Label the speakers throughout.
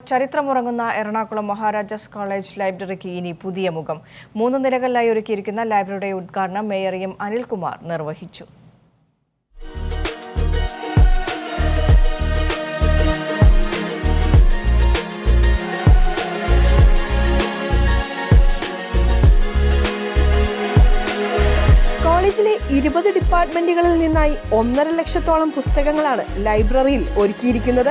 Speaker 1: ചരിത്രമുറങ്ങുന്ന Ernakulam Maharajas college ലൈബ്രറിക്ക് ഇനി പുതിയ മുഖം. മൂന്ന് നിലകളിലായി ഒരുക്കിയിരിക്കുന്ന ലൈബ്രറിയുടെ ഉദ്ഘാടനം മേയർ എം അനിൽകുമാർ നിർവഹിച്ചു.
Speaker 2: കോളേജിലെ ഇരുപത് ഡിപ്പാർട്ട്മെന്റുകളിൽ നിന്നായി ഒന്നര ലക്ഷത്തോളം പുസ്തകങ്ങളാണ് ലൈബ്രറിയിൽ ഒരുക്കിയിരിക്കുന്നത്.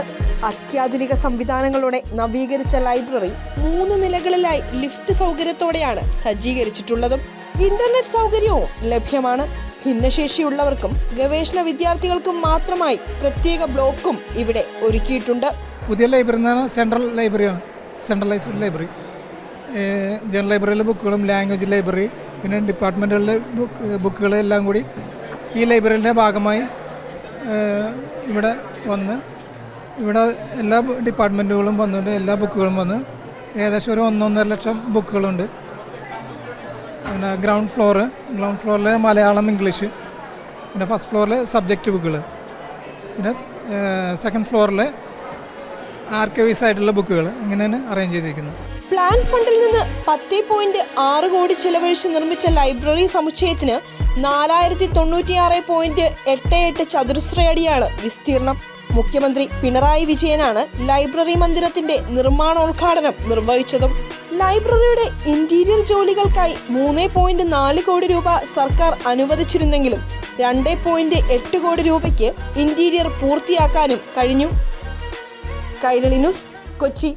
Speaker 2: അത്യാധുനിക സംവിധാനങ്ങളോടെ നവീകരിച്ച ലൈബ്രറി മൂന്ന് നിലകളിലായി ലിഫ്റ്റ് സൗകര്യത്തോടെയാണ് സജ്ജീകരിച്ചിട്ടുള്ളതും. ഇന്റർനെറ്റ് സൗകര്യവും ലഭ്യമാണ്. ഭിന്നശേഷിയുള്ളവർക്കും ഗവേഷണ വിദ്യാർത്ഥികൾക്കും മാത്രമായി പ്രത്യേക ബ്ലോക്കും ഇവിടെ ഒരുക്കിയിട്ടുണ്ട്.
Speaker 3: പുതിയ ലൈബ്രറി എന്ന് പറഞ്ഞാൽ സെൻട്രൽ ലൈബ്രറിയാണ്. Centralised library. ജനറൽ ലൈബ്രറിയിലെ ബുക്കുകളും ലാംഗ്വേജ് ലൈബ്രറി. പിന്നെ ഡിപ്പാർട്ട്മെന്റുകളിലെ ബുക്ക് ബുക്കുകൾ എല്ലാം കൂടി ഈ ലൈബ്രറിയുടെ ഭാഗമായി ഇവിടെ വന്ന് ഇവിടെ എല്ലാ ഡിപ്പാർട്ട്മെന്റുകളും വന്നിട്ട് എല്ലാ ബുക്കുകളും വന്ന് ഏകദേശം ഒരു ഒന്നൊന്നര ലക്ഷം ബുക്കുകളുണ്ട്. പിന്നെ ഗ്രൗണ്ട് ഫ്ലോറ് ഗ്രൗണ്ട് ഫ്ലോറിൽ മലയാളം ഇംഗ്ലീഷ് പിന്നെ ഫസ്റ്റ് ഫ്ലോറിൽ സബ്ജക്റ്റ് ബുക്കുകൾ പിന്നെ സെക്കൻഡ് ഫ്ലോറിൽ ആർക്കൈവീസ് ആയിട്ടുള്ള ബുക്കുകൾ ഇങ്ങനെ ഇങ്ങനെയാണ് അറേഞ്ച് ചെയ്തിരിക്കുന്നത്.
Speaker 2: പ്ലാൻ ഫണ്ടിൽ നിന്ന് പത്ത് പോയിന്റ് ആറ് കോടി ചെലവഴിച്ച് നിർമ്മിച്ച ലൈബ്രറി സമുച്ചയത്തിന് നാലായിരത്തി തൊണ്ണൂറ്റിയാറ് പോയിന്റ് എട്ട് എട്ട് ചതുരശ്രയടിയാണ് വിസ്തീർണം. മുഖ്യമന്ത്രി പിണറായി വിജയനാണ് ലൈബ്രറി മന്ദിരത്തിന്റെ നിർമ്മാണോദ്ഘാടനം നിർവഹിച്ചതും. ലൈബ്രറിയുടെ ഇന്റീരിയർ ജോലികൾക്കായി മൂന്ന് പോയിന്റ് നാല് കോടി രൂപ സർക്കാർ അനുവദിച്ചിരുന്നെങ്കിലും രണ്ട് പോയിന്റ് എട്ട് കോടി രൂപയ്ക്ക് ഇന്റീരിയർ പൂർത്തിയാക്കാനും കഴിഞ്ഞു. കൈരളി ന്യൂസ് കൊച്ചി.